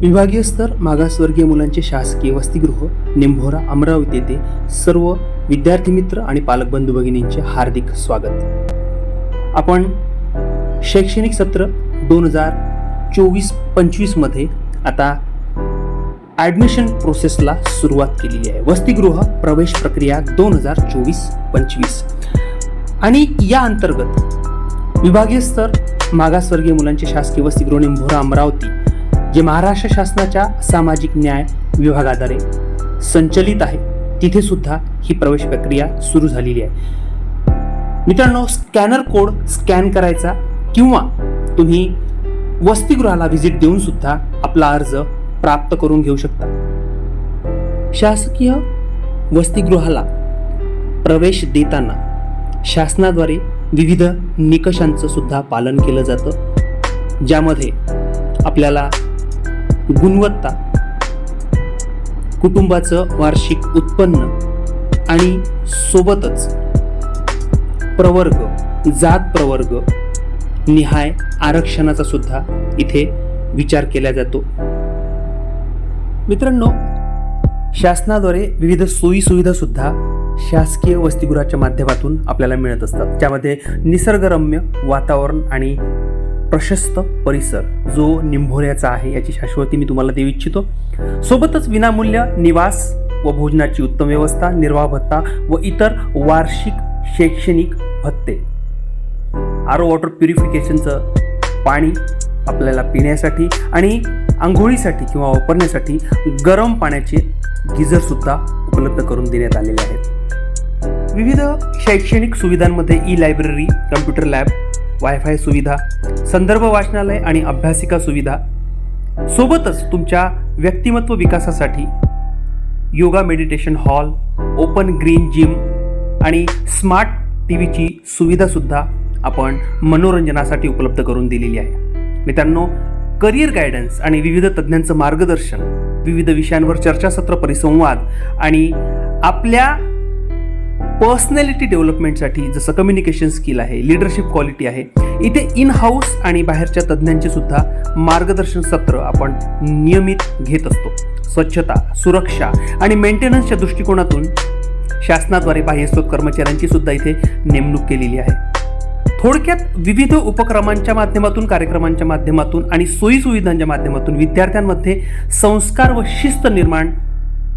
विभागीय स्तर मागासवर्गीय मुलांचे शासकीय वसतिगृह निंभोरा अमरावती येथे सर्व विद्यार्थी मित्र आणि पालक बंधू भगिनींचे हार्दिक स्वागत. आपण शैक्षणिक सत्र दोन हजार चोवीस पंचवीसमध्ये आता ॲडमिशन प्रोसेसला सुरुवात केलेली आहे. वसतिगृह प्रवेश प्रक्रिया दोन हजार चोवीस पंचवीस. आणि या अंतर्गत विभागीय स्तर मागासवर्गीय मुलांचे शासकीय वसतिगृह निंभोरा अमरावती जे महाराष्ट्र शासनाच्या सामाजिक न्याय विभागाद्वारे संचलित आहे तिथे सुद्धा ही प्रवेश प्रक्रिया सुरू झालेली आहे. मित्रांनो स्कॅनर कोड स्कॅन करायचा किंवा तुम्ही वसतिगृहाला व्हिजिट देऊन सुद्धा आपला अर्ज प्राप्त करून घेऊ शकता. शासकीय वसतिगृहाला प्रवेश देताना शासनाद्वारे विविध निकषांचं सुद्धा पालन केलं जातं ज्यामध्ये आपल्याला गुणवत्ता कुटुंबाचं वार्षिक उत्पन्न आणि सोबतच प्रवर्ग जात प्रवर्ग निहाय आरक्षणाचा सुद्धा इथे विचार केला जातो. मित्रांनो शासनाद्वारे विविध सोयीसुविधा सुद्धा शासकीय वसतिगृहाच्या माध्यमातून आपल्याला मिळत असतात. ज्यामध्ये निसर्गरम्य वातावरण आणि प्रशस्त परिसर जो निंभोऱ्याचा आहे याची शाश्वती मी तुम्हाला देऊ इच्छितो. सोबतच विनामूल्य निवास व भोजनाची उत्तम व्यवस्था निर्वाह भत्ता व इतर वार्षिक शैक्षणिक भत्ते. आरो वॉटर प्युरिफिकेशनचं पाणी आपल्याला पिण्यासाठी आणि आंघोळीसाठी किंवा वापरण्यासाठी गरम पाण्याचे गिझरसुद्धा उपलब्ध करून देण्यात आलेले आहेत. विविध शैक्षणिक सुविधांमध्ये e library computer lab wifi सुविधा संदर्भ वाचनालय आणि अभ्यासिका सुविधा सोबतच तुमच्या व्यक्तिमत्व विकासासाठी yoga meditation hall open green gym आणि स्मार्ट टी व्हीची सुविधासुद्धा आपण मनोरंजनासाठी उपलब्ध करून दिलेली आहे. मित्रांनो करिअर गायडन्स आणि विविध तज्ज्ञांचं मार्गदर्शन विविध विषयांवर चर्चासत्र परिसंवाद आणि आपल्या पर्सनॅलिटी डेव्हलपमेंटसाठी जसं कम्युनिकेशन स्किल आहे लिडरशिप क्वालिटी आहे इथे इन हाऊस आणि बाहेरच्या तज्ज्ञांचे सुद्धा मार्गदर्शन सत्र आपण नियमित घेत असतो. स्वच्छता सुरक्षा आणि मेंटेनन्सच्या दृष्टिकोनातून शासनाद्वारे बाह्यस्रोत कर्मचाऱ्यांची सुद्धा इथे नेमणूक केलेली आहे. थोडक्यात विविध उपक्रमांच्या माध्यमातून कार्यक्रमांच्या माध्यमातून आणि सोयीसुविधांच्या माध्यमातून विद्यार्थ्यांमध्ये संस्कार व शिस्त निर्माण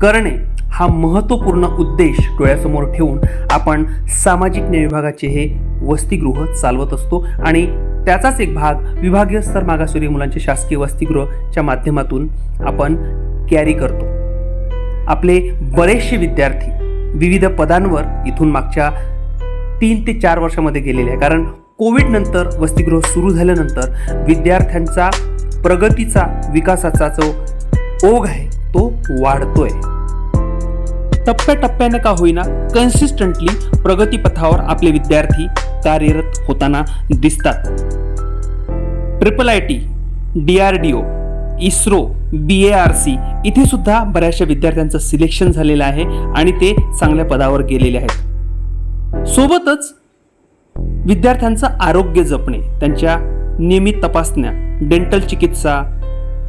करणे हा महत्त्वपूर्ण उद्देश डोळ्यासमोर ठेवून आपण सामाजिक न्याय विभागाचे हे वसतिगृह चालवत असतो. आणि त्याचाच एक भाग विभागीय स्तर मागासवर्गीय मुलांचे शासकीय वसतिगृहच्या माध्यमातून आपण कॅरी करतो. आपले बरेचसे विद्यार्थी विविध पदांवर इथून मागच्या तीन ते चार वर्षामध्ये गेलेले आहे कारण कोविडनंतर वसतिगृह सुरू झाल्यानंतर विद्यार्थ्यांचा प्रगतीचा विकासाचा जो ओघ आहे तो वाढतोय. टप्प्याटप्प्याने का होईना कन्सिस्टंटली प्रगतीपथावर आपले विद्यार्थी कार्यरत होताना दिसतात. Triple I T D R D O ISRO B A R C इथे सुद्धा बऱ्याचशा विद्यार्थ्यांचं सिलेक्शन झालेलं आहे आणि ते चांगल्या पदावर गेलेले आहेत. सोबतच विद्यार्थ्यांचं आरोग्य जपणे त्यांच्या नियमित तपासण्या डेंटल चिकित्सा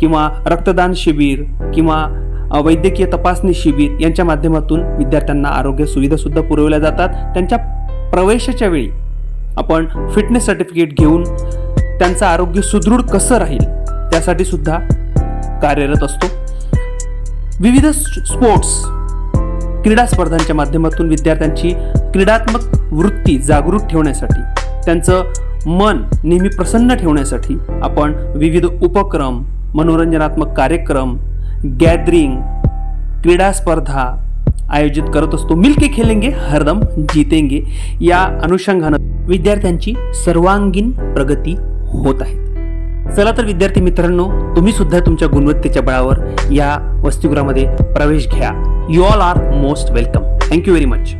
किंवा रक्तदान शिबिर किंवा वैद्यकीय तपासणी शिबिर यांच्या माध्यमातून विद्यार्थ्यांना आरोग्य सुविधासुद्धा पुरवल्या जातात. त्यांच्या प्रवेशाच्या वेळी आपण फिटनेस सर्टिफिकेट घेऊन त्यांचं आरोग्य सुदृढ कसं राहील त्यासाठी सुद्धा कार्यरत असतो. विविध स्पोर्ट्स क्रीडा स्पर्धांच्या माध्यमातून विद्यार्थ्यांची क्रीडात्मक वृत्ती जागृत ठेवण्यासाठी त्यांचं मन नेहमी प्रसन्न ठेवण्यासाठी आपण विविध उपक्रम मनोरंजनात्मक कार्यक्रम गॅदरिंग क्रीडा स्पर्धा आयोजित करत असतो. मिलके खेलेंगे हरदम जितेंगे. या अनुषंगानं विद्यार्थ्यांची सर्वांगीण प्रगती होत आहे. चला तर विद्यार्थी मित्रांनो तुम्ही सुद्धा तुमच्या गुणवत्तेच्या बळावर या वस्तुगृहामध्ये प्रवेश घ्या. You all are most welcome thank you very much